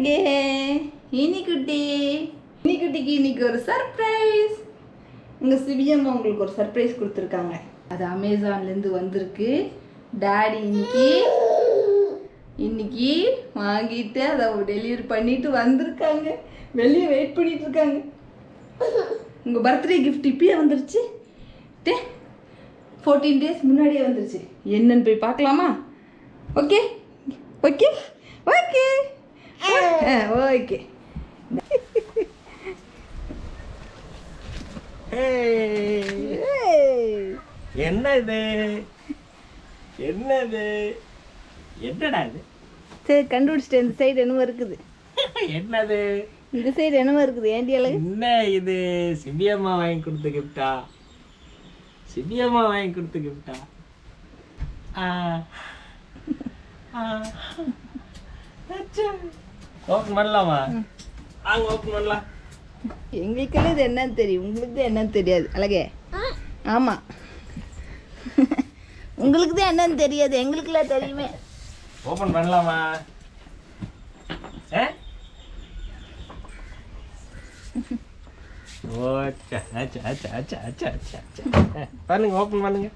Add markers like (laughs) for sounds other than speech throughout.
அழகே இனிக்குட்டி இனிக்குட்டிக்கு இன்னைக்கு ஒரு சர்ப்ரைஸ் உங்கள் சிவியம்மா உங்களுக்கு ஒரு சர்ப்ரைஸ் கொடுத்துருக்காங்க. அது அமேசான்லேருந்து வந்திருக்கு. டேடி இன்னைக்கு இன்னைக்கு வாங்கிட்டு அதை டெலிவரி பண்ணிட்டு வந்திருக்காங்க. வெளியே வெயிட் பண்ணிட்டு இருக்காங்க. உங்கள் பர்த்டே கிஃப்ட் இப்பயே வந்துருச்சு. டே ஃபோர்டீன் டேஸ் முன்னாடியே வந்துருச்சு. என்னன்னு போய் பார்க்கலாமா? ஓகே ஓகே ஓகே ஓகே என்ன இது என்னது? என்னடா இது? சரி கண்டுபிடிச்சிட்டு இந்த சைடு என்னமோ இருக்குது. என்னது? இந்த சைடு என்னமோ இருக்குது. ஏண்டி அழகு? என்ன இது? சிபியம்மா வாங்கி கொடுத்த கிஃப்டா சிபியம்மா வாங்கி கொடுத்த கிஃப்டா ஓப்பன் பண்ணலாமா? வாங்க ஓப்பன் பண்ணலாம். எங்களுக்கெல்லாம் இது என்னன்னு தெரியும். உங்களுக்கு தான் என்னன்னு தெரியாது. அழகே. ஆமாம் உங்களுக்கு தான் என்னன்னு தெரியாது. எங்களுக்குலாம் தெரியுமே. ஓப்பன் பண்ணலாமா? பண்ணுங்க ஓப்பன் பண்ணுங்க.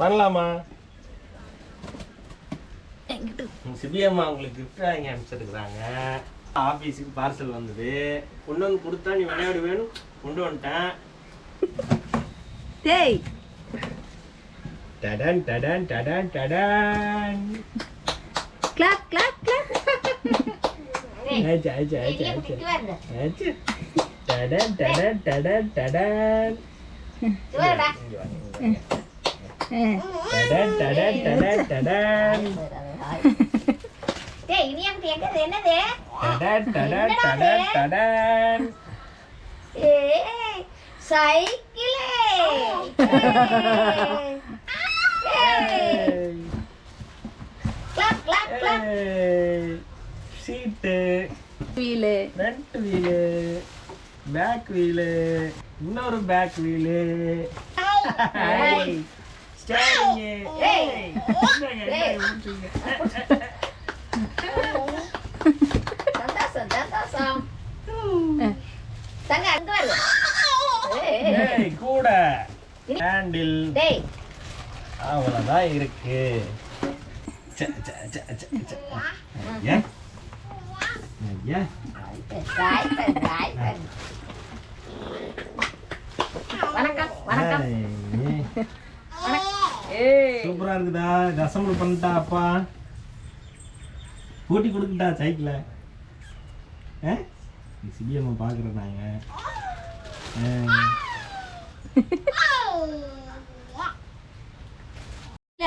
பண்ணலாமா? உங்க சிபியம்மா உங்களுக்கு gift வாங்கி அனுப்பிச்சிருக்குறாங்க ஆஃபீஸுக்கு பார்சல் வந்தது கொண்டு வந்து கொடுத்தா நீ விளையாடு வேணும் கொண்டு வந்துட்டேன் டேய் டடன் டடன் டடன் டடன் கிளாப் கிளாப் கிளாப் ஆச்சு ஆச்சு ஆச்சு ஆச்சு ஆச்சு டடன் டடன் டடன் டடன் இங்க வாங்க, இங்க வாங்க. டடன் டடன் டடன் டடன் (laughs) சைக்கிளே. Seat. Wheel. Front wheel. Back wheel. இன்னொரு பேக் வீலு. (laughs) ஸ்டேரிங் சந்தோஷம் சந்தோஷம் தங்க அங்க வருது ஏய் கூட ஹேண்டில் டேய் அவ்வளோதான் இருக்கு ச, ச, ச, ச, ச. ஐயா. ஐயா. ராய் பண் ராய் பண் வணக்கம் வணக்கம் ஏய். சூப்பரா இருக்குதா அசம்பிள் பண்ணிட்டா அப்பா? பூட்டி கொடுத்துட்டா சைக்கிள? சிபிஎம் பார்க்குறோம் நாங்கள்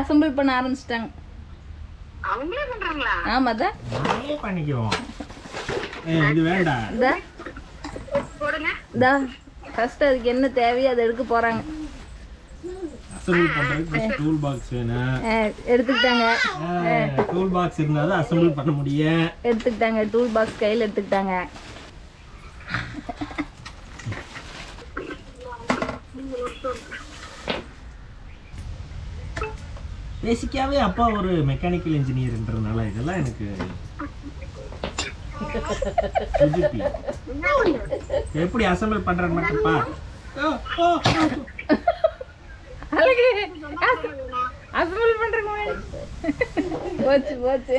அசம்பிள் பண்ண ஆரம்பிச்சிட்டாங்க. ஆமாம் தான் நாங்களே பண்ணிக்குவோம். ஏய், இது வேண்டாம். இதா இதா ஃபஸ்ட்டு அதுக்கு என்ன தேவையோ அதை எடுக்க போகிறாங்க அசம்பிள் பண்ணுறதுக்கு டூல் பாக்ஸ் வேணும். எடுத்துக்கிட்டாங்க. டூல் பாக்ஸ் இருந்தால் தான் அசம்பிள் பண்ண முடியும். எடுத்துக்கிட்டாங்க டூல் பாக்ஸ் கையில் எடுத்துக்கிட்டாங்க. பேசிக்காவே அப்பா ஒரு மெக்கானிக்கல் இன்ஜினியர்ன்றதுனால இதெல்லாம் எனக்கு. எப்படி அசம்பிள் பண்றேன்னு மட்டும்ப்பா அழகு. அசம்பிள் பண்ணுறேங்க போச்சு போச்சு.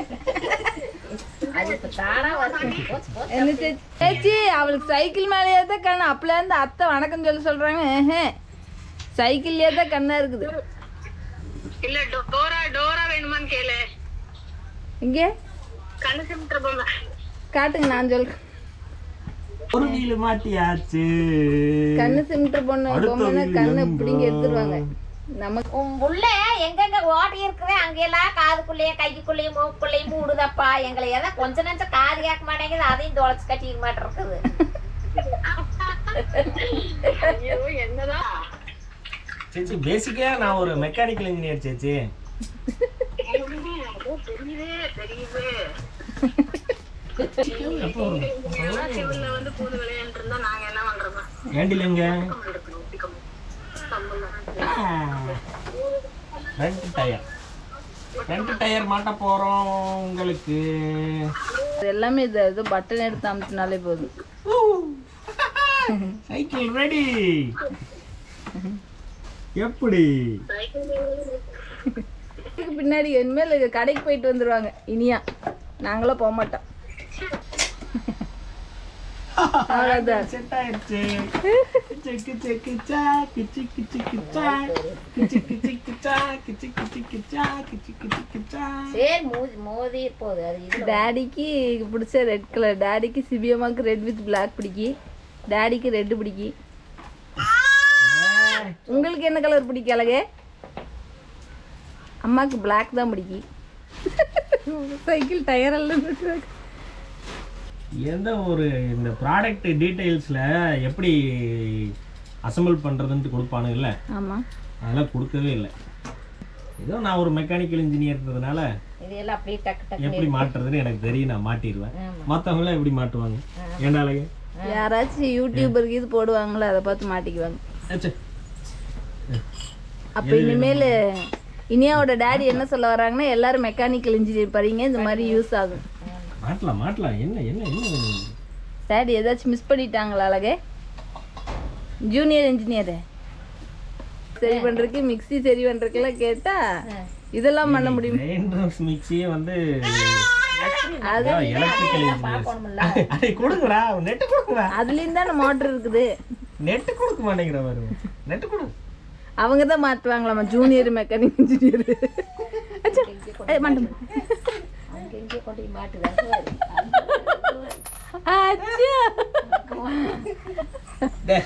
சேச்சி அவளுக்கு சைக்கிள் மேலேயே தான் கண்ணு. அப்பலேருந்து அத்தை வணக்கம் சொல்ல சொல்கிறாங்க ஏஹே. சைக்கிள்லேயே தான் கண்ணா இருக்குது. இல்ல டோரா டோரா வேணுமான்னு கேளு. இங்கே? கண்ணு சிமிட்டுற பொம்மை. காட்டுங்க நான் சொல்கிறேன் ஒரு வீல் மாட்டியாச்சு. கண்ணு சிமிட்டு பொண்ணு கண்ணை? பிடிங்கி எடுத்துருவாங்க. நமக்கு உன் புள்ள எங்கெங்க ஓட்டி இருக்குது அங்கெல்லாம் காதுக்குள்ளேயும் கைக்குள்ளேயும் மூக்குள்ளேயும் மூடுதப்பா. எங்களை எதை கொஞ்ச நெஞ்சம் காது கேட்க மாட்டேங்குது அதையும் தொலைச்சு கட்டிக்க மாட்டேருக்குது. சேச்சி பேசிக்கா நான் ஒரு மெக்கானிக்கல் இன்ஜினியர் சேச்சி. தெரியுது தெரியுது. ஃப்ரண்ட் டயர் ஃப்ரண்ட் டயர் மாட்ட போறோம் உங்களுக்கு. எல்லாமே இது இது பட்டன் எடுத்து அமுத்தினாலே போதும். (laughs) சைக்கிள் ரெடி எப்படி? பின்னாடி இனிமேல் கடைக்கு போயிட்டு வந்துருவாங்க. இனியா. நாங்களும் போக மாட்டோம். அவ்வளோதான் செட் ஆயிடுச்சு கிச்சு கிச்சு கிச்சா கிச்சு கிச்சு கிச்சா கிச்சு கிச்சு கிச்சா கிச்சு கிச்சு கிச்சா கிச்சு கிச்சு கிச்சா. சரி மோதி மோதி போகுது. அது இது டேடிக்கு பிடிச்ச ரெட் கலர் டேடிக்கு சிபியம்மாக்கு ரெட் வித் பிளாக் பிடிக்கி. டேடிக்கு ரெட் பிடிக்கி. உங்களுக்கு என்ன கலர் பிடிக்கும் அழகே? அம்மாவுக்கு பிளாக் தான் பிடிக்கி. சைக்கிள் டயர் எல்லாம் எந்த ஒரு இந்த ப்ராடக்ட் டீட்டெயில்ஸில் எப்படி அசம்பிள் பண்ணுறதுன்ட்டு கொடுப்பானுங்கல்ல? ஆமாம் அதெல்லாம் கொடுக்கவே இல்லை. ஏதோ நான் ஒரு மெக்கானிக்கல் இன்ஜினியர்ன்றதுனால இதெல்லாம் அப்படியே டக்கு டக்கு எப்படி மாட்டுறதுன்னு எனக்கு தெரியும் நான் மாட்டிடுவேன். மற்றவங்களாம் எப்படி மாட்டுவாங்க ஏன்டா அழகு யாராச்சும் யூடியூபருக்கு இது போடுவாங்களோ அதை பார்த்து மாட்டிக்குவாங்க. அப்போ இனிமேல் இனியாவோட டேடி என்ன சொல்ல வராங்கன்னா எல்லாரும் மெக்கானிக்கல் இன்ஜினியர் படிங்க இந்த மாதிரி யூஸ் ஆகும். மாட்டலாம் மாட்டலாம். என்ன என்ன என்ன வேணும்? டேடி ஏதாச்சும் மிஸ் பண்ணிட்டாங்களா அழகே? ஜூனியர் இன்ஜினியரு சரி பண்ணுறதுக்கு மிக்ஸி சரி பண்ணுறதுக்கெல்லாம் கேட்டா இதெல்லாம் பண்ண முடியும். கிரைண்டர்ஸ் மிக்ஸியே வந்து அது எலக்ட்ரிக்கல் இன்ஜினியர் அதை கொடுங்கடா. நெட்டு கொடுங்கடா. அதுலேயும் தானே மோட்டர் இருக்குது. கொடுக்க மாட்டேங்கிற கொடு. அவங்க தான் மாட்டுவாங்களாமா ஜூனியர் மெக்கானிக் இன்ஜினியர் இங்கே கொண்டு போய் மாட்டுது? அச்சா. டேய்,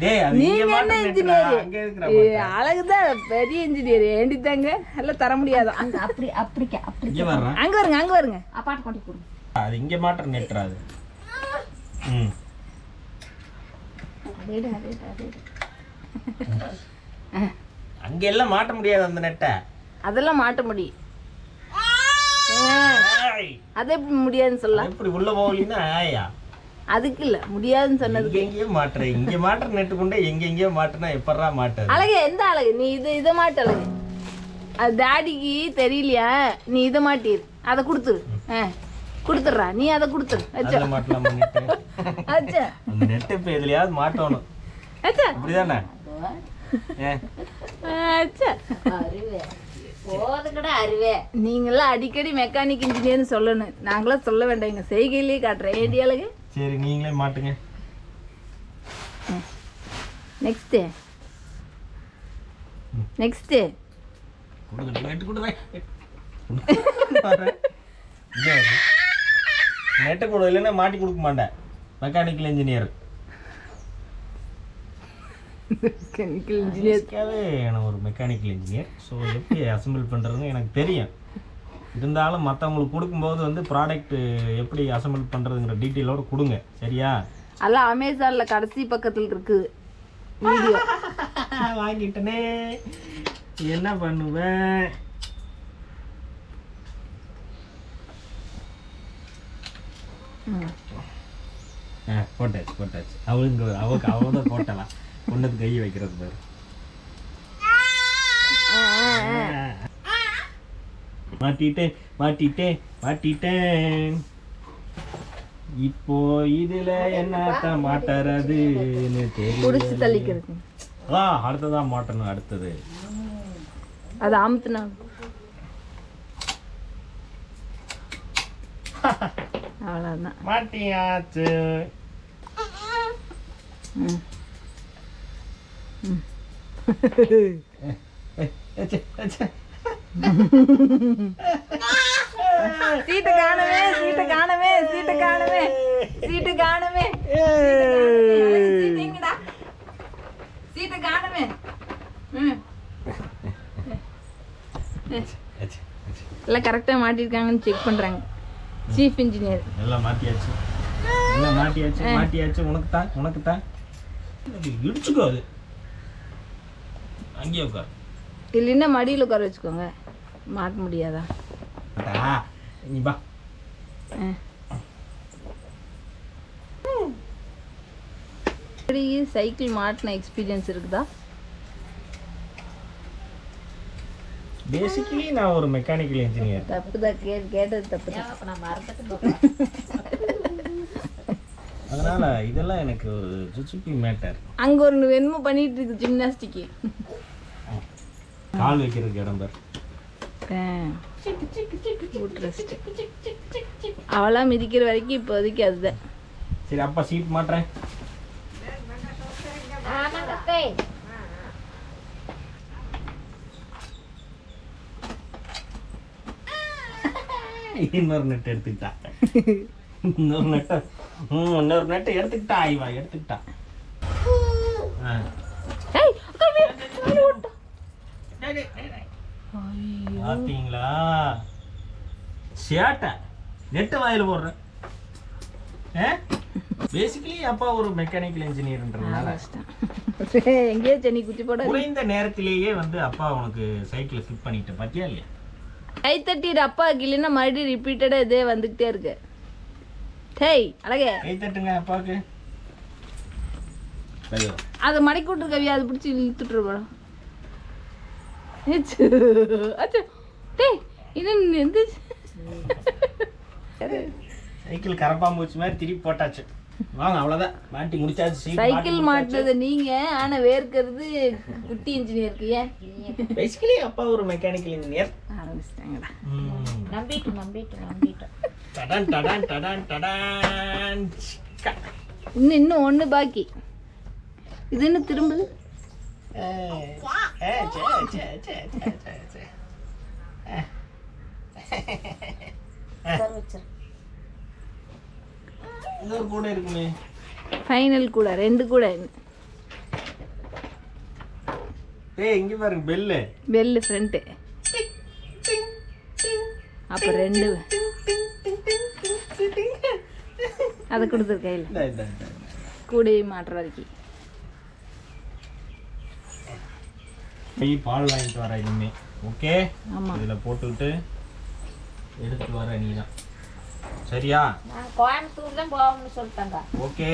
டேய் அது இங்க நீங்க என்ன மாட்டுற நெட்டுடா, இன்ஜினியர் அங்க இருக்கிற அழகுதான் பெரிய இன்ஜினியர் ஏண்டித்தாங்க எல்லாம் தர முடியாதான் அங்கே அப்படி அப்படிக்க அப்படி வர்றான் அங்க வருங்க அங்க வருங்க. அப்பாட்டு கொண்டு கொடுங்க. அது இங்க ம். அங்க எல்லாம் மாட்ட முடியாது அந்த நெட்டை. அதெல்லாம் மாட்ட முடியும். அது எப்படி முடியாதுன்னு சொல்லலாம் எப்படி உள்ள போகலின்னா ஆயா. அதுக்கு இல்ல முடியாதுன்னு சொன்னது இங்க எங்கேயோ மாட்டுற இங்க மாட்டுற நெட்டு கொண்டு எங்க எங்கேயோ மாட்டுனா எப்படா மாட்டுறது? அழகு எந்த அழகு? நீ இது இதை மாட்டு அழகு. அது டாடிக்கு தெரியலையா? நீ இதை மாட்டிரு அதை கொடுத்துரு. ஆ கொடுத்துட்றா. நீ அதை கொடுத்துரு. அச்சா. அச்சா. அந்த நெட்டு இப்ப எதுலயாவது மாட்டணும். அச்சா. அப்படிதானே ஏ, அச்சா. போதுங்கடா அருவே. நீங்களாம் அடிக்கடி மெக்கானிக் இன்ஜினியர்னு சொல்லணும். நாங்களாம் சொல்ல வேண்டாம். எங்க செய்கையிலேயே காட்டுறேன். ஏடி அழகு? சரி நீங்களே மாட்டுங்க. நெக்ஸ்ட்டு நெக்ஸ்ட்டு நெட்டு கொடு. இல்லைன்னா மாட்டி கொடுக்க மாட்டேன். மெக்கானிக்கல் இன்ஜினியர் மெக்கானிக்கல் இன்ஜினியர் பேசிக்காவே நான் ஒரு மெக்கானிக்கல் இன்ஜினியர் ஸோ எப்படி அசெம்பிள் பண்ணுறதுன்னு எனக்கு தெரியும். இருந்தாலும் மற்றவங்களுக்கு கொடுக்கும்போது வந்து ப்ராடக்ட் எப்படி அசெம்பிள் பண்ணுறதுங்கிற டீட்டெயிலோட கொடுங்க. சரியா? அதெல்லாம் அமேசானில் கடைசி பக்கத்தில் இருக்குது வீடியோ (laughs) வாங்கிட்டனே. என்ன பண்ணுவேன்? ஆ. போட்டாச்சு போட்டாச்சு. அவளுங்க அவக்கு அவ தான் போட்டலாம் பொண்ணுக்கு கை வைக்கிறது பாரு. மாட்டிட்டேன் மாட்டிட்டேன் மாட்டிட்டேன் இப்போ இதுல என்னத்த மாட்டுறதுன்னு பிடிச்சி தள்ளிக்கிறது. ஆ அடுத்ததான் மாட்டணும் அடுத்தது. அது அமுத்துனா. (laughs) அவ்வளோதான் மாட்டியாச்சு. ம். சீட்டை காணவே சீட்டை காணவே சீட்டை காணவே சீட்டு காணவே. சீட்டு சீட்டை காணவே. எல்லாம் கரெக்டாக மாட்டிருக்காங்கன்னு செக் பண்ணுறாங்க சீஃப் இன்ஜினியர் எல்லாம் மாட்டியாச்சு. எல்லாம் மாட்டியாச்சு மாட்டியாச்சு. உனக்கு தான் உனக்கு தான் இடிச்சுக்கோ அது. அங்கேயே உட்கார். இல்லைன்னா மடியில் உட்கார வச்சுக்கோங்க. மாட்ட முடியாதா? நீ. எப்படி சைக்கிள் மாட்டின எக்ஸ்பீரியன்ஸ் இருக்குதா? பேசிக்கலி நான் ஒரு மெக்கானிக்கல் இன்ஜினியர் தப்பு தான் கே கேட்டது தப்பு தான் நான் அதனால இதெல்லாம் எனக்கு ஒரு சுச்சுப்பி மேட்டர் அங்கே ஒன்று என்னமோ பண்ணிட்டு இருக்கு ஜிம்னாஸ்டிக்கு கால் வைக்கிறதுக்கு இடம் பேர். அவளாம் மிதிக்கிற வரைக்கும் இப்போதைக்கு அதுதான். சரி அப்பா சீட் மாட்டுறேன். இன்னொரு நெட் எடுத்துக்கிட்டா. இன்னொரு நெட்டை இன்னொரு நெட்டை எடுத்துக்கிட்டா இவா எடுத்துக்கிட்டா. ஆ. ஏய் அக்கா, வே- வேலை ஓட்டா. பாத்தீங்களா? சேட்டை. நெட்டு வாயில போடுறேன். பேசிக்கலி அப்பா ஒரு மெக்கானிக்கல் இன்ஜினியர்ன்றதுனால எங்கேயோ சென்னி குச்சி போட குறைந்த நேரத்திலேயே வந்து அப்பா உனக்கு சைக்கிளை ஃபிட் பண்ணிட்டேன் பாத்தியா இல்லையா? கை தட்டிடு அப்பா இல்லைன்னா மறுபடியும் ரிப்பீட்டடாக இதே வந்துக்கிட்டே இருக்கு. டேய் அழகே. கை தட்டுங்க அப்பாவுக்கு. அதை மடக்கி விட்டுரு கவி அதை பிடிச்சி இழுத்துட்டு போடும் அச்சோ டேய் இன்னும் எந்த சைக்கிள் கரப்பாம்பூச்சி மாதிரி திருப்பி போட்டாச்சு. வாங்க அவ்வளோதான் மாட்டி முடிச்சாச்சு சைக்கிள் மாட்டுறது நீங்க ஆனா வேர்க்கிறது குட்டி இன்ஜினியருக்கு ஏன்? பேசிக்கலி அப்பா ஒரு மெக்கானிக்கல் இன்ஜினியர் ஆரம்பிச்சிட்டாங்கடா. நம்பிட்டு நம்பிட்டு நம்பிட்டு. டடான் டடான் டடான் டடான். சிக்கா. இன்னும் இன்னும் ஒண்ணு பாக்கி. இது என்ன திரும்புது? ஃபைனல் கூட ரெண்டு கூட ஏய் இங்க பாருங்க பெல்லு பெல்லு ஃப்ரண்ட்டு அப்போ ரெண்டு அதை கொடுத்துரு கையில். கூடயே மாட்டுற வரைக்கும் போய் பால் வாங்கிட்டு வர இனிமே. ஓகே ஆமா. இதுல போட்டுவிட்டு எடுத்து வர நீதான். சரியா? நான் கோயம்புத்தூர் தான் போகணும்னு சொல்லிட்டாங்க ஓகே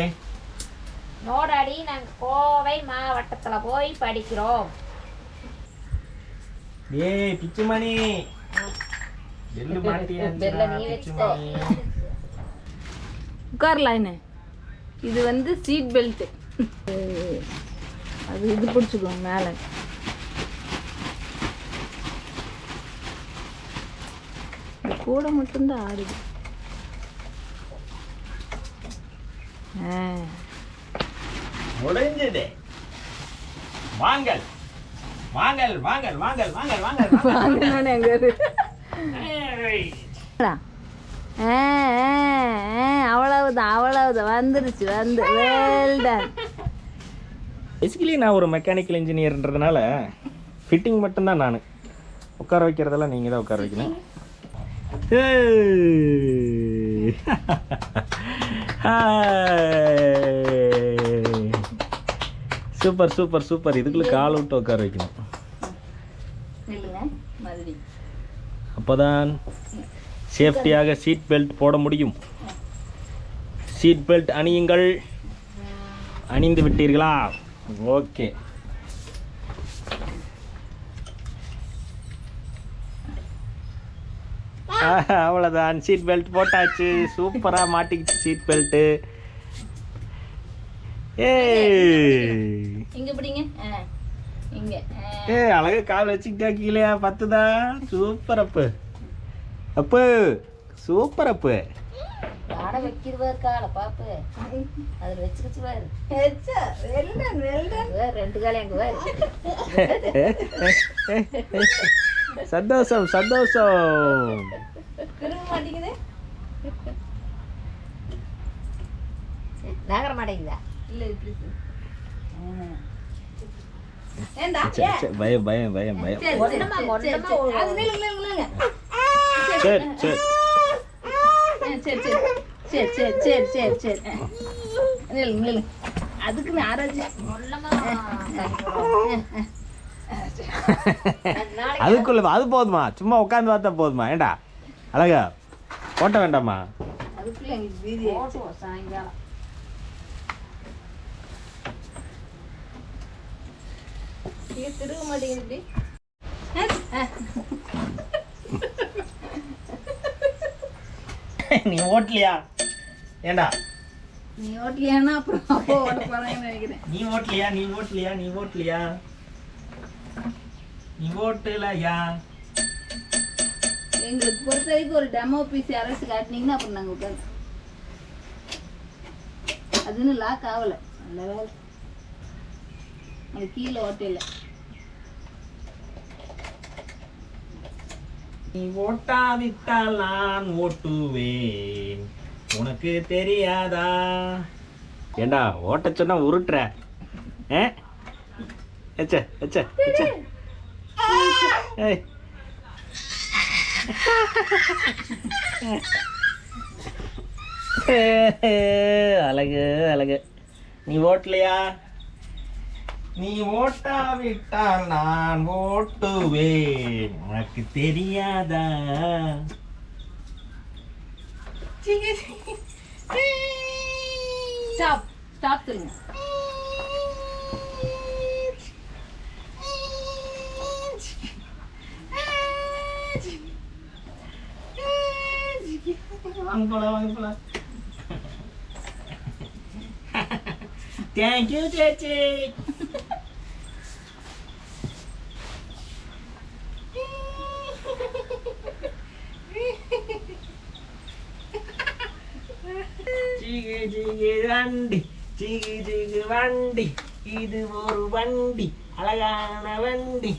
நோடாடி நாங்க கோவை மாவட்டத்துல போய் படிக்கிறோம். ஏய் பிச்சுமணி (laughs) பெல்லு நீ. உட்காரலாம் என்ன? இது வந்து சீட் பெல்ட்டு அது இது பிடிச்சிக்கணும் மேலே. கூடை மட்டும்தான் ஆடுது. முடிஞ்சது. வாங்கல். வாங்கல் வாங்கல் வாங்கல் வாங்கல் வாங்கல். வாங்கினோன்னு எங்க அவ்வளவுதான் அவ்வளவுதான். வந்துருச்சு வந்து. வெல் டன் பேசிக்கலி நான் ஒரு மெக்கானிக்கல் இன்ஜினியர்ன்றதுனால ஃபிட்டிங் மட்டும்தான் நான். உட்கார வைக்கிறதெல்லாம் நீங்கள் தான் உட்கார வைக்கணும். சூப்பர் சூப்பர் சூப்பர் இதுக்குள்ள கால் விட்டு உட்கார வைக்கணும். அப்போதான் சேஃப்டியாக சீட் பெல்ட் போட முடியும். சீட் பெல்ட் அணியுங்கள். அணிந்து விட்டீர்களா? ஓகே அவ்வளோதான் சீட் பெல்ட் போட்டாச்சு. சூப்பராக மாட்டிக்கிச்சு சீட் பெல்ட்டு. ஏ அழகா கால் வச்சுக்கிட்டா கீழே. பத்துதா? சூப்பர் அப்பு அப்பு சூப்பர் அப்பு ஆட வைக்கிறவர் கால பாப்பு. அதுல வச்சுக்கிச்சு பாரு ஹெச்சா, well done, well done. வேறு ரெண்டு காலம் எங்க பாரு (laughs) சந்தோஷம் சந்தோஷம். திரும்ப மாட்டேங்குது? நகர மாட்டேங்குதா? இல்ல இப்படி செய். ஆ. ஏண்டா, சே, ஏன்? சே, பயம் பயம் பயம் பயம். சரி, சரி, சரி, சரி. சரி சரி. சரி, சரி. நில்லுங்க. அதுக்கு ஆராய்ச்சி. அதுக்குள்ள அது போதுமா? சும்மா உட்காந்து பார்த்தா போதுமா? ஏண்டா? அழகா போட்ட வேண்டாமா? திரும்ப மாட்டேங்குது நீ ஓட்டலையா? ஏண்டா? நீ ஓட்டலையானா அப்புறம் அப்போ ஓட்ட போறாங்கன்னு நினைக்கிறேன். நீ ஓட்டலையா? நீ ஓட்டலையா? நீ ஓட்டலையா? நீ ஓட்டலையா? எங்களுக்கு பொறுத்த வரைக்கும் ஒரு டெமோ பீஸ் யாராச்சும் காட்டினீங்கன்னா அப்புறம் நாங்கள் உட்காந்து அதுன்னு லாக் ஆகலை. நல்ல வேலை. அது கீழே ஓட்டையில. நீ ஓட்டாவிட்டால் நான் ஓட்டுவேன். உனக்கு தெரியாதா? ஏண்டா ஓட்ட சொன்னா உருட்டுற. ஏ? எச்ச எச்ச ஏய். (laughs) அழகு அழகு. நீ ஓட்டலையா? நீ ஓட்டாவிட்டால் நான் ஓட்டுவேன். உனக்கு தெரியாதா? ஸ்டாப் ஸ்டாப் சொல்லுங்க. வாங்க போலாம் வாங்க போலாம் தேங்க்யூ சேச்சி ஜிகு ஜிகு வண்டி ஜிகு ஜிகு வண்டி இது ஒரு வண்டி அழகான வண்டி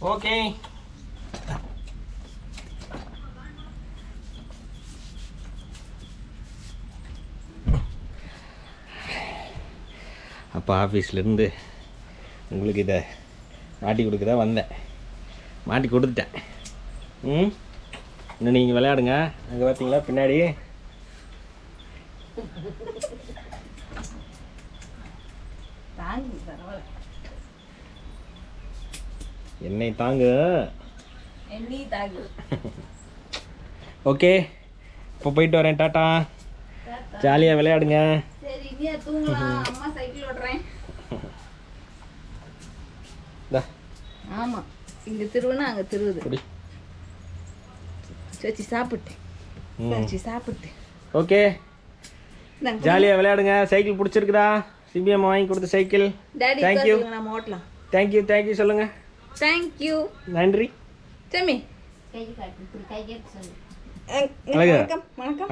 Okay. அப்போ ஆஃபீஸ்லேருந்து உங்களுக்கு இதை மாட்டி கொடுக்க தான் வந்தேன். மாட்டி கொடுத்துட்டேன். ம்? இன்னும் நீங்கள் விளையாடுங்க. அங்கே பார்த்தீங்களா பின்னாடி தாங்கி பரவாயில்ல என்னை தாங்க. ஓகே இப்போ போயிட்டு வரேன் டாட்டா ஜாலியாக விளையாடுங்க. சரி இனியா தூங்கலாம் அம்மா சைக்கிள் ஓட்டுறேன். (laughs) இந்தா ஆமா இங்க திருவுனா அங்க திருவுது. சச்சி சாப்பிட்டேன் ம். சச்சி சாப்பிட்டேன் ஓகே. ஜாலியாக விளையாடுங்க. சைக்கிள் பிடிச்சிருக்குதா? சிபிஎம் வாங்கி கொடுத்த சைக்கிள் ஓட்டலாம். தேங்க்யூ தேங்க்யூ சொல்லுங்கள் தேங்க்யூ நன்றி செம்மி கை காட்டு இப்படி கையெடுத்து சொல்லு அழகு வணக்கம் வணக்கம்